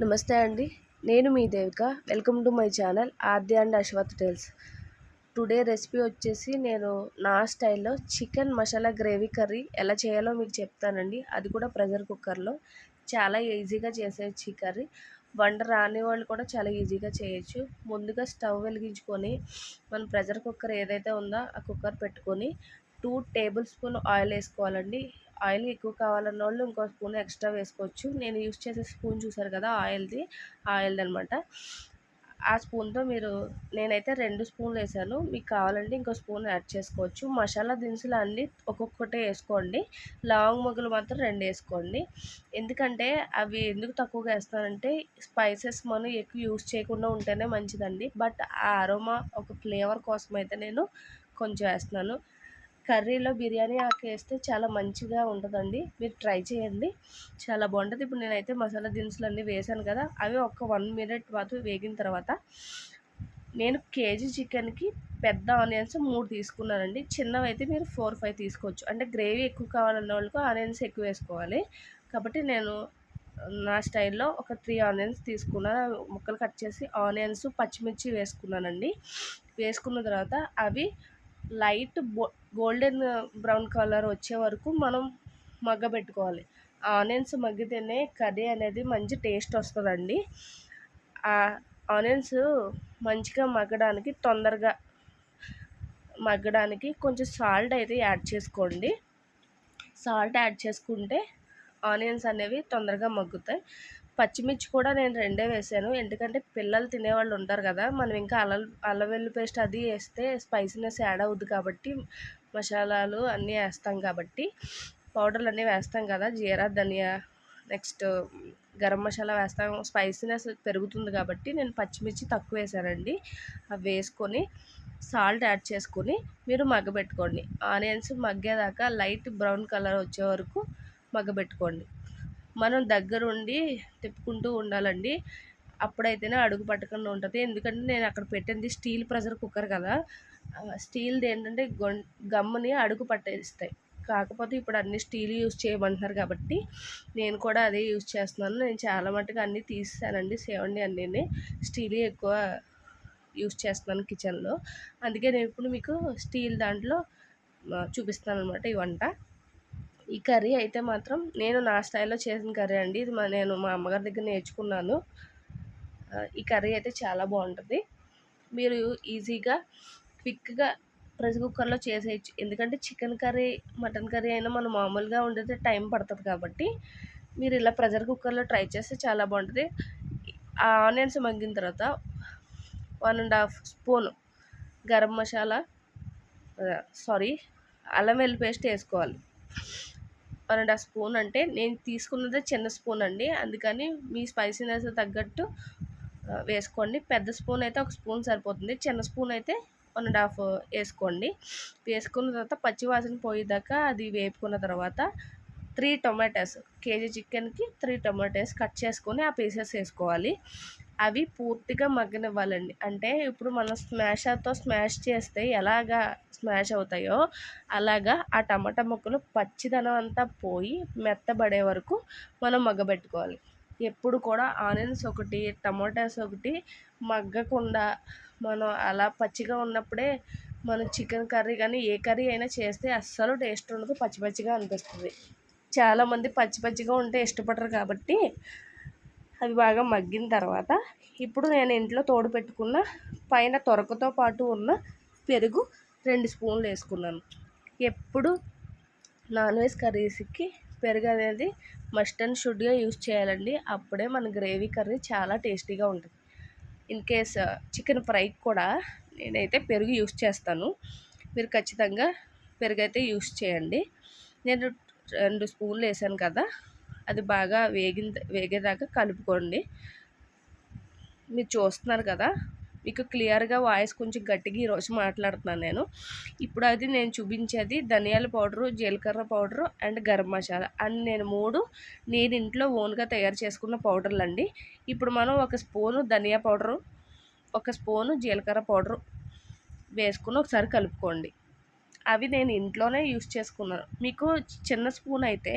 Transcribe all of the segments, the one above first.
నమస్తే అండి. నేను మీ Devika. Welcome to my channel Aadya and Ashwath tales. Today recipe వచ్చేసి నేను నా స్టైల్లో చికెన్ మసాలా గ్రేవీ కర్రీ ఎలా చేయాలో మీకు చెప్తానండి. అది కూడా ప్రెషర్ కుక్కర్లో. చాలా ఈజీగా చేసేయచ్చు ఈ కర్రీ. వంట రాని వాళ్ళు కూడా చాలా ఈజీగా చేయొచ్చు. ముందుగా స్టవ్ వెలిగించుకొని మన ప్రెషర్ కుక్కర్ ఏదైతే ఉందో ఆ కుక్కర్ పెట్టుకొని టూ టేబుల్ స్పూన్ ఆయిల్ వేసుకోవాలండి. ఆయిల్ ఎక్కువ కావాలన్న వాళ్ళు ఇంకో స్పూన్ ఎక్స్ట్రా వేసుకోవచ్చు. నేను యూస్ చేసే స్పూన్ చూసారు కదా ఆయిల్ది ఆయిల్ది అనమాట ఆ స్పూన్తో మీరు నేనైతే రెండు స్పూన్లు వేసాను. మీకు కావాలంటే ఇంకో స్పూన్ యాడ్ చేసుకోవచ్చు. మసాలా దినుసులు అన్నీ ఒక్కొక్కటే వేసుకోండి. లాంగ్ మొగ్గులు మాత్రం రెండు వేసుకోండి. ఎందుకంటే అవి ఎందుకు తక్కువగా వేస్తానంటే స్పైసెస్ మనం ఎక్కువ యూస్ చేయకుండా ఉంటేనే మంచిదండి. బట్ ఆ అరోమా ఒక ఫ్లేవర్ కోసం అయితే నేను కొంచెం వేస్తున్నాను. కర్రీలో బిర్యానీ ఆకు వేస్తే చాలా మంచిగా ఉంటుందండి. మీరు ట్రై చేయండి. చాలా బాగుంటుంది. ఇప్పుడు నేనైతే మసాలా దినుసులు అన్నీ వేసాను కదా అవి ఒక వన్ మినిట్ పాటు వేగిన తర్వాత నేను కేజీ చికెన్కి పెద్ద ఆనియన్స్ మూడు తీసుకున్నానండి. చిన్నవి అయితే మీరు ఫోర్ ఫైవ్ తీసుకోవచ్చు. అంటే గ్రేవీ ఎక్కువ కావాలన్న వాళ్ళకు ఆనియన్స్ ఎక్కువ వేసుకోవాలి. కాబట్టి నేను నా స్టైల్లో ఒక త్రీ ఆనియన్స్ తీసుకున్నాను ముక్కలు కట్ చేసి ఆనియన్స్ పచ్చిమిర్చి వేసుకున్నానండి. వేసుకున్న తర్వాత అవి లైట్ గోల్డెన్ బ్రౌన్ కలర్ వచ్చే వరకు మనం మగ్గబెట్టుకోవాలి. ఆనియన్స్ మగ్గితేనే కర్రీ అనేది మంచి టేస్ట్ వస్తుందండి. ఆనియన్స్ మంచిగా మగ్గడానికి తొందరగా మగ్గడానికి కొంచెం సాల్ట్ అయితే యాడ్ చేసుకోండి. సాల్ట్ యాడ్ చేసుకుంటే ఆనియన్స్ అనేవి తొందరగా మగ్గుతాయి. పచ్చిమిర్చి కూడా నేను రెండే వేసాను. ఎందుకంటే పిల్లలు తినేవాళ్ళు ఉంటారు కదా మనం ఇంకా అల్ల అల్లం పేస్ట్ అది వేస్తే స్పైసీనెస్ యాడ్ అవుద్ది కాబట్టి మసాలాలు అన్నీ వేస్తాం కాబట్టి పౌడర్లు అన్నీ వేస్తాం కదా జీరా ధనియా నెక్స్ట్ గరం మసాలా వేస్తాం. స్పైసీనెస్ పెరుగుతుంది కాబట్టి నేను పచ్చిమిర్చి తక్కువ వేసానండి. అవి వేసుకొని సాల్ట్ యాడ్ చేసుకొని మీరు మగ్గబెట్టుకోండి. ఆనియన్స్ మగ్గేదాకా లైట్ బ్రౌన్ కలర్ వచ్చే వరకు మగ్గబెట్టుకోండి. మనం దగ్గరుండి తిప్పుకుంటూ ఉండాలండి. అప్పుడైతేనే అడుగు పట్టకుండా ఉంటుంది. ఎందుకంటే నేను అక్కడ పెట్టింది స్టీల్ ప్రెషర్ కుక్కర్ కదా. స్టీల్ది ఏంటంటే గమ్ముని అడుగు పట్టేస్తాయి. కాకపోతే ఇప్పుడు అన్ని స్టీల్ యూజ్ చేయమంటున్నారు కాబట్టి నేను కూడా అదే యూజ్ చేస్తున్నాను. నేను చాలా మటుకు అన్నీ తీసానండి సేవండి అన్నీ స్టీల్ ఎక్కువ యూజ్ చేస్తున్నాను కిచెన్లో. అందుకే నేను ఇప్పుడు మీకు స్టీల్ దాంట్లో చూపిస్తాను అనమాట ఈ వంట. ఈ కర్రీ అయితే మాత్రం నేను నా స్టైల్లో చేసిన కర్రీ అండి. ఇది నేను మా అమ్మగారి దగ్గర నేర్చుకున్నాను. ఈ కర్రీ అయితే చాలా బాగుంటుంది. మీరు ఈజీగా క్విక్గా ప్రెషర్ కుక్కర్లో చేసేయచ్చు. ఎందుకంటే చికెన్ కర్రీ మటన్ కర్రీ అయినా మనం మామూలుగా ఉండేది టైం పడుతుంది కాబట్టి మీరు ఇలా ప్రెషర్ కుక్కర్లో ట్రై చేస్తే చాలా బాగుంటుంది. ఆ ఆనియన్స్ మగ్గిన తర్వాత one and half spoon garam masala sorry అల్లం వెల్లి పేస్ట్ వేసుకోవాలి. వన్ అండ్ హాఫ్ స్పూన్ అంటే నేను తీసుకున్నదే చిన్న స్పూన్ అండి. అందుకని మీ స్పైసీనెస్ తగ్గట్టు వేసుకోండి. పెద్ద స్పూన్ అయితే ఒక స్పూన్ సరిపోతుంది. చిన్న స్పూన్ అయితే వన్ అండ్ హాఫ్ వేసుకోండి. వేసుకున్న తర్వాత పచ్చివాసన పోయేదాకా అది వేపుకున్న తర్వాత త్రీ టొమాటోస్ కేజీ చికెన్కి త్రీ టొమాటోస్ కట్ చేసుకొని ఆ పీసెస్ వేసుకోవాలి. అవి పూర్తిగా మగ్గనివ్వాలండి. అంటే ఇప్పుడు మనం స్మాషర్తో స్మాష్ చేస్తే ఎలాగా స్మాష్ అవుతాయో అలాగా ఆ టమాటా ముక్కలు పచ్చిదనం అంతా పోయి మెత్తబడే వరకు మనం మగ్గబెట్టుకోవాలి. ఎప్పుడు కూడా ఆనియన్స్ ఒకటి టమాటాస్ ఒకటి మగ్గకుండా మనం అలా పచ్చిగా ఉన్నప్పుడే మనం చికెన్ కర్రీ కానీ ఏ కర్రీ అయినా చేస్తే అస్సలు టేస్ట్ ఉండదు పచ్చి పచ్చిగా అనిపిస్తుంది. చాలామంది పచ్చి పచ్చిగా ఉంటే ఇష్టపడరు కాబట్టి అవి బాగా మగ్గిన తర్వాత ఇప్పుడు నేను ఇంట్లో తోడు పెట్టుకున్న పైన తొరకతో పాటు ఉన్న పెరుగు రెండు స్పూన్లు వేసుకున్నాను. ఎప్పుడు నాన్ వెజ్ కర్రీస్కి పెరుగు అనేది మస్ట్ అండ్ షుడ్గా యూస్ చేయాలండి. అప్పుడే మన గ్రేవీ కర్రీ చాలా టేస్టీగా ఉంటుంది. ఇన్ కేస్ చికెన్ ఫ్రైకి కూడా నేనైతే పెరుగు యూస్ చేస్తాను. మీరు ఖచ్చితంగా పెరుగు అయితే యూస్ చేయండి. నేను రెండు స్పూన్లు వేసాను కదా అది బాగా వేగిన వేగేదాకా కలుపుకోండి. మీరు చూస్తున్నారు కదా మీకు క్లియర్గా వాయిస్ కొంచెం గట్టిగా ఈరోజు మాట్లాడుతున్నాను నేను. ఇప్పుడు అది నేను చూపించేది ధనియాల పౌడరు జీలకర్ర powder and garam masala. And నేను మూడు నేను ఇంట్లో ఓన్గా తయారు చేసుకున్న పౌడర్లు అండి ఇప్పుడు మనం ఒక స్పూను ధనియా పౌడరు ఒక స్పూను జీలకర్ర పౌడరు వేసుకుని ఒకసారి కలుపుకోండి. అవి నేను ఇంట్లోనే యూస్ చేసుకున్నాను. మీకు చిన్న స్పూన్ అయితే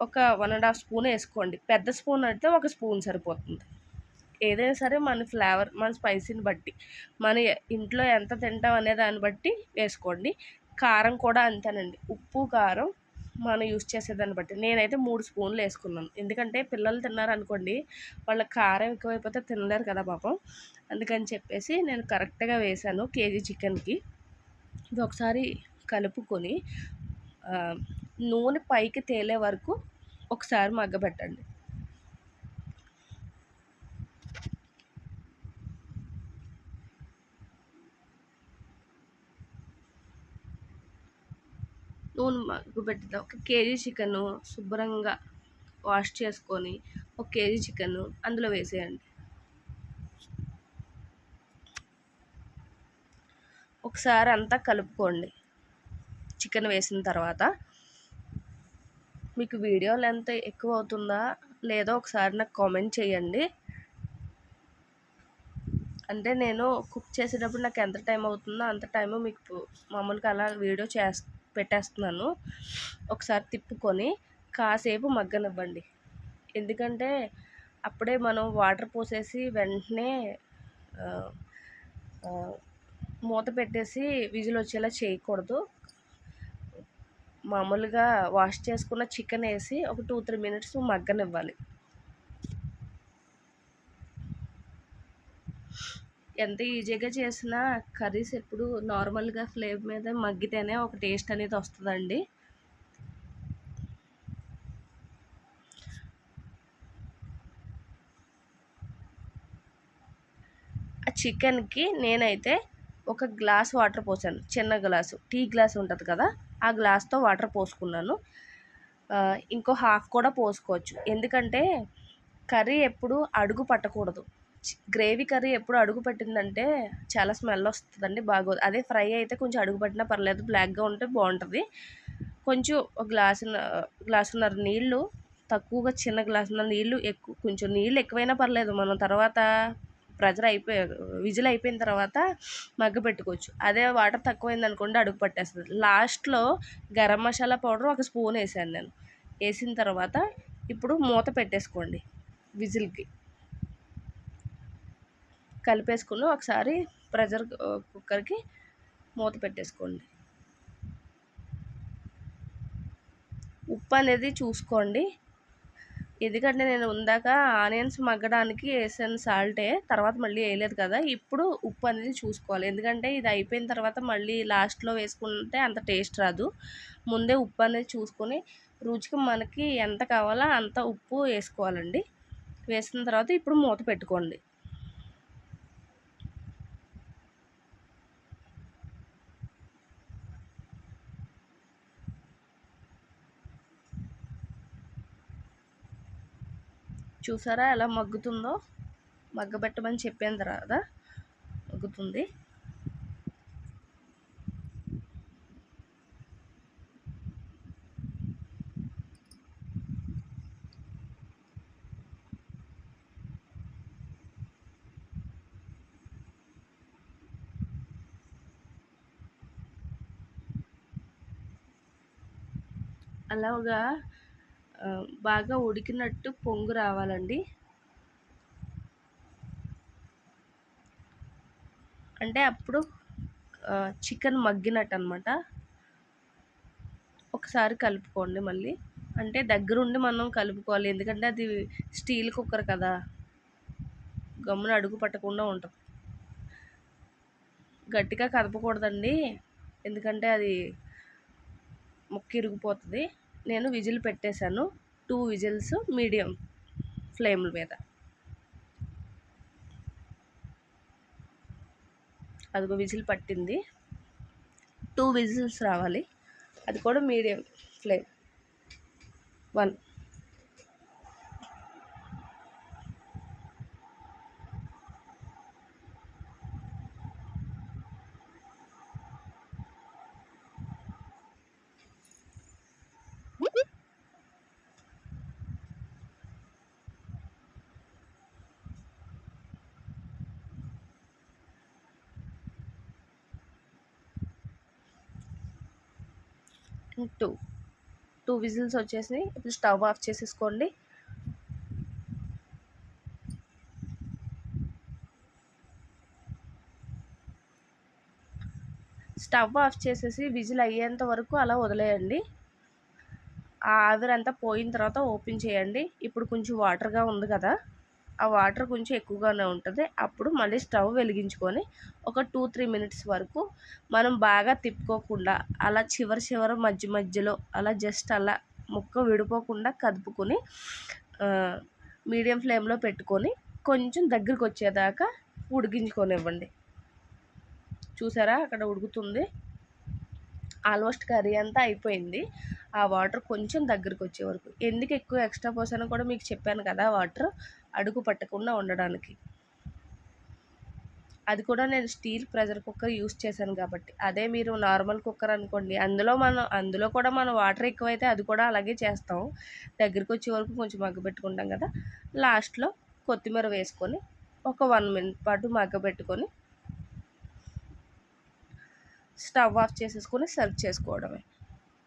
ఒక వన్ అండ్ హాఫ్ స్పూన్ వేసుకోండి. పెద్ద స్పూన్ అయితే ఒక స్పూన్ సరిపోతుంది. ఏదైనా సరే మన ఫ్లేవర్ మన స్పైసీని బట్టి మన ఇంట్లో ఎంత తింటాం అనే దాన్ని బట్టి వేసుకోండి. కారం కూడా అంతేనండి. ఉప్పు కారం మనం యూస్ చేసేదాన్ని బట్టి. నేనైతే మూడు స్పూన్లు వేసుకున్నాను. ఎందుకంటే పిల్లలు తిన్నారనుకోండి వాళ్ళ కారం ఎక్కువైపోతే తినలేరు కదా పాపం. అందుకని చెప్పేసి నేను కరెక్ట్గా వేసాను కేజీ చికెన్కి. ఇది ఒకసారి కలుపుకొని నూనె పైకి తేలే వరకు ఒకసారి మగ్గబెట్టండి. నూనె మగ్గబెట్టిన ఒక కేజీ చికెన్ శుభ్రంగా వాష్ చేసుకొని ఒక కేజీ చికెన్ అందులో వేసేయండి. ఒకసారి అంతా కలుపుకోండి. చికెన్ వేసిన తర్వాత మీకు వీడియో లెంత్ ఎక్కువ అవుతుందా లేదో ఒకసారి నాకు కామెంట్ చేయండి. అంటే నేను కుక్ చేసేటప్పుడు నాకు ఎంత టైం అవుతుందో అంత టైము మీకు మామూలుగా అలా వీడియో చేస్ పెట్టేస్తున్నాను. ఒకసారి తిప్పుకొని కాసేపు మగ్గనివ్వండి. ఎందుకంటే అప్పుడే మనం వాటర్ పోసేసి వెంటనే మూత పెట్టేసి విజిల్ వచ్చేలా చేయకూడదు. మామూలుగా వాష్ చేసుకున్న చికెన్ వేసి ఒక టూ త్రీ మినిట్స్ మగ్గనివ్వాలి. ఎంత ఈజీగా చేసినా కర్రీస్ ఎప్పుడు నార్మల్గా ఫ్లేమ్ మీద మగ్గితేనే ఒక టేస్ట్ అనేది వస్తుందండి. ఆ చికెన్కి నేనైతే ఒక గ్లాస్ వాటర్ పోసాను చిన్న గ్లాసు టీ గ్లాస్ ఉంటుంది కదా? ఆ గ్లాస్తో వాటర్ పోసుకున్నాను. ఇంకో హాఫ్ కూడా పోసుకోవచ్చు. ఎందుకంటే కర్రీ ఎప్పుడు అడుగు పట్టకూడదు. గ్రేవీ కర్రీ ఎప్పుడు అడుగు పెట్టిందంటే చాలా స్మెల్ వస్తుందండి బాగోదు. అదే ఫ్రై అయితే కొంచెం అడుగు పట్టినా పర్లేదు బ్లాక్గా ఉంటే బాగుంటుంది. కొంచెం ఒక గ్లాసు గ్లాసున్నర నీళ్ళు తక్కువగా చిన్న గ్లాసున్నర నీళ్ళు ఎక్కువ కొంచెం నీళ్ళు ఎక్కువైనా పర్లేదు. మనం తర్వాత ప్రెజర్ అయిపోయి విజిల్ అయిపోయిన తర్వాత మగ్గ పెట్టుకోవచ్చు. అదే వాటర్ తక్కువైంది అనుకోండి అడుగు పట్టేస్తుంది. లాస్ట్లో గరం మసాలా పౌడర్ ఒక స్పూన్ వేసాను నేను. వేసిన తర్వాత ఇప్పుడు మూత పెట్టేసుకోండి విజిల్కి. కలిపేసుకుని ఒకసారి ప్రెషర్ కుక్కర్కి మూత పెట్టేసుకోండి. ఉప్పు అనేది చూసుకోండి. ఎందుకంటే నేను ఉందాక ఆనియన్స్ మగ్గడానికి వేసాను సాల్టే తర్వాత మళ్ళీ వేయలేదు కదా. ఇప్పుడు ఉప్పు అనేది చూసుకోవాలి. ఎందుకంటే ఇది అయిపోయిన తర్వాత మళ్ళీ లాస్ట్లో వేసుకుంటే అంత టేస్ట్ రాదు. ముందే ఉప్పు అనేది చూసుకొని రుచికి మనకి ఎంత కావాలో అంత ఉప్పు వేసుకోవాలండి. వేసిన తర్వాత ఇప్పుడు మూత పెట్టుకోండి. చూసారా ఎలా మగ్గుతుందో? మగ్గబెట్టమని చెప్పాను తర్వాత మగ్గుతుంది. అలాగా బాగా ఉడికినట్టు పొంగు రావాలండి. అంటే అప్పుడు చికెన్ మగ్గినట్టు అనమాట ఒకసారి కలుపుకోండి మళ్ళీ. అంటే దగ్గరుండి మనం కలుపుకోవాలి. ఎందుకంటే అది స్టీల్ కుక్కర్ కదా. గమ్మున అడుగు పట్టకుండా ఉంటుంది. గట్టిగా కదపకూడదండి. ఎందుకంటే అది ముక్క ఇరిగిపోతుంది. నేను విజిల్ పెట్టేశాను. టూ విజిల్స్ మీడియం ఫ్లేమ్ మీద. అదిగో విజిల్ పట్టింది. టూ విజిల్స్ రావాలి. అది కూడా medium flame. One. Two. Two whistles వచ్చేసి ఇప్పుడు స్టవ్ ఆఫ్ చేసేసుకోండి. స్టవ్ ఆఫ్ చేసేసి విజిల్ అయ్యేంత వరకు అలా వదిలేయండి. ఆ ఆవిరంతా పోయిన తర్వాత ఓపెన్ చేయండి. ఇప్పుడు కొంచెం వాటర్గా ఉంది కదా. ఆ వాటర్ కొంచెం ఎక్కువగానే ఉంటుంది. అప్పుడు మళ్ళీ స్టవ్ వెలిగించుకొని ఒక టూ త్రీ మినిట్స్ వరకు మనం బాగా తిప్పుకోకుండా అలా చివరి చివరి మధ్య మధ్యలో అలా జస్ట్ అలా ముక్క విడిపోకుండా కదుపుకొని మీడియం ఫ్లేమ్లో పెట్టుకొని కొంచెం దగ్గరికి వచ్చేదాకా ఉడికించుకొనివ్వండి. చూసారా? అక్కడ ఉడుకుతుంది. ఆల్మోస్ట్ కర్రీ అంతా అయిపోయింది. ఆ వాటర్ కొంచెం దగ్గరికి వచ్చే వరకు. ఎందుకు ఎక్కువ ఎక్స్ట్రా పోసానో కూడా మీకు చెప్పాను కదా వాటర్. అడుగు పట్టకుండా ఉండడానికి. అది కూడా నేను స్టీల్ ప్రెషర్ కుక్కర్ యూస్ చేశాను కాబట్టి. అదే మీరు నార్మల్ కుక్కర్ అనుకోండి. అందులో మనం అందులో కూడా మనం వాటర్ ఎక్కువైతే అది కూడా అలాగే చేస్తాం. దగ్గరికి వచ్చే వరకు కొంచెం మగ్గబెట్టుకుంటాం కదా. లాస్ట్లో కొత్తిమీర వేసుకొని ఒక వన్ మినిట్ పాటు మగ్గబెట్టుకొని స్టవ్ ఆఫ్ చేసేసుకొని సర్వ్ చేసుకోవడమే.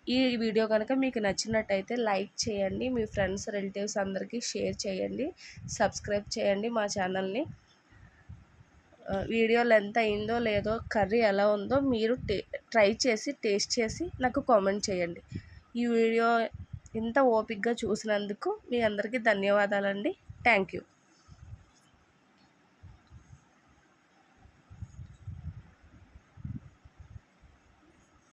ఈ వీడియో కనుక మీకు నచ్చినట్టయితే లైక్ చేయండి మీ ఫ్రెండ్స్ రిలేటివ్స్ అందరికీ షేర్ చేయండి సబ్స్క్రైబ్ చేయండి మా ఛానల్ని. వీడియో లెంత్ అయిందో లేదో కర్రీ ఎలా ఉందో మీరు ట్రై చేసి టేస్ట్ చేసి నాకు కామెంట్ చేయండి. ఈ వీడియో ఇంత ఓపిక్గా చూసినందుకు మీ అందరికీ ధన్యవాదాలండి. Thank you.